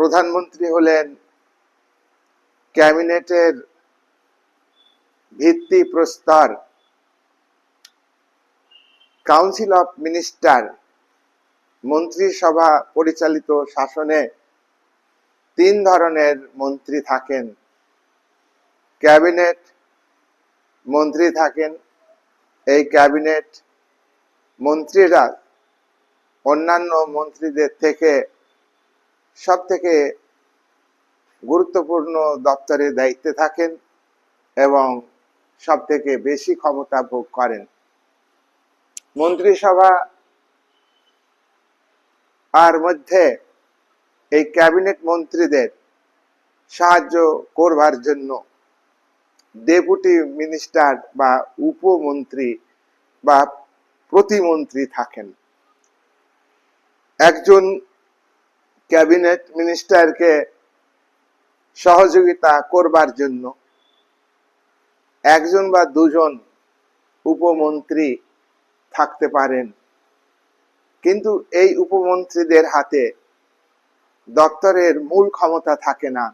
প্রধানমন্ত্রী হলেন ক্যাবিনেটের ভিত্তি প্রস্তর কাউন্সিল অফ মিনিস্টার, মন্ত্রিসভা পরিচালিত শাসনে তিন ধরনের মন্ত্রী থাকেন। ক্যাবিনেট মন্ত্রী থাকেন, এই ক্যাবিনেট মন্ত্রীরা অন্যান্য মন্ত্রীদের থেকে সব থেকে গুরুত্বপূর্ণ দপ্তরে দায়িত্বে থাকেন এবং সব থেকে বেশি ক্ষমতা ভোগ করেন। মন্ত্রিসভা আর মধ্যে এই ক্যাবিনেট মন্ত্রীদের সাহায্য করবার জন্য ডেপুটি মিনিস্টার বা উপমন্ত্রী বা প্রতিমন্ত্রী থাকেন। একজন ক্যাবিনেট মিনিস্টারকে সহযোগিতা করবার জন্য একজন বা দুজন উপমন্ত্রী থাকতে পারেন। কিন্তু এই উপমন্ত্রীদের হাতে দপ্তরের মূল ক্ষমতা থাকে না।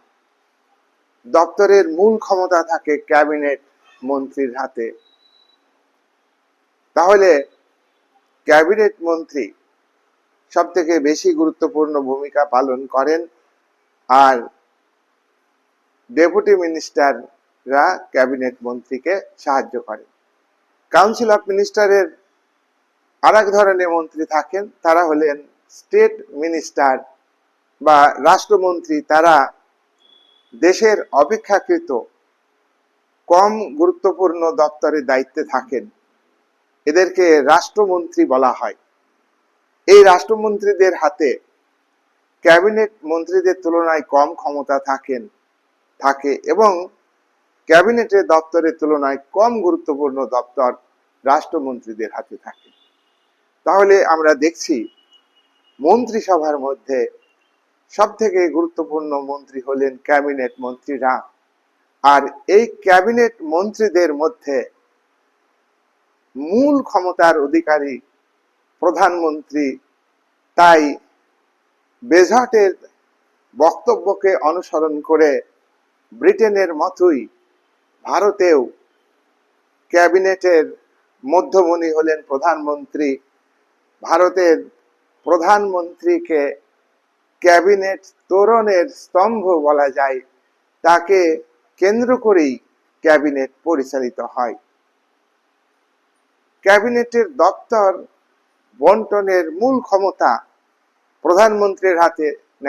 দপ্তরের মূল ক্ষমতা থাকে ক্যাবিনেট মন্ত্রীর হাতে। তাহলে ক্যাবিনেট মন্ত্রী সব থেকে বেশি গুরুত্বপূর্ণ ভূমিকা পালন করেন আর ডেপুটি মিনিস্টাররা ক্যাবিনেট মন্ত্রীকে সাহায্য করেন। কাউন্সিল অফ মিনিস্টারের আর এক ধরনের মন্ত্রী থাকেন, তারা হলেন স্টেট মিনিস্টার বা রাষ্ট্রমন্ত্রী। তারা দেশের অপেক্ষাকৃত কম গুরুত্বপূর্ণ দপ্তরে দায়িত্বে থাকেন। এদেরকে রাষ্ট্রমন্ত্রী বলা হয়। এই রাষ্ট্রমন্ত্রীদের হাতে ক্যাবিনেট মন্ত্রীদের তুলনায় কম ক্ষমতা থাকেন, থাকে এবং ক্যাবিনেটের দপ্তরের তুলনায় কম গুরুত্বপূর্ণ দপ্তর রাষ্ট্রমন্ত্রীদের হাতে থাকে। তাহলে আমরা দেখছি মন্ত্রিসভার মধ্যে সব থেকে গুরুত্বপূর্ণ মন্ত্রী হলেন ক্যাবিনেট মন্ত্রীরা আর এই ক্যাবিনেট মন্ত্রীদের মধ্যে মূল ক্ষমতার অধিকারী প্রধানমন্ত্রী তাই বেঝটের বক্তব্যকে অনুসরণ করে ব্রিটেনের মতোই ভারতেও ক্যাবিনেটের মধ্যমণি হলেন প্রধানমন্ত্রী। ভারতের প্রধানমন্ত্রীকে ক্যাবিনেট তোরণের স্তম্ভ বলা যায়। তাকে কেন্দ্র করেই ক্যাবিনেট পরিচালিত হয়। ক্যাবিনেটের দপ্তর বন্টনের মূল ক্ষমতা প্রধানমন্ত্রীর হাতে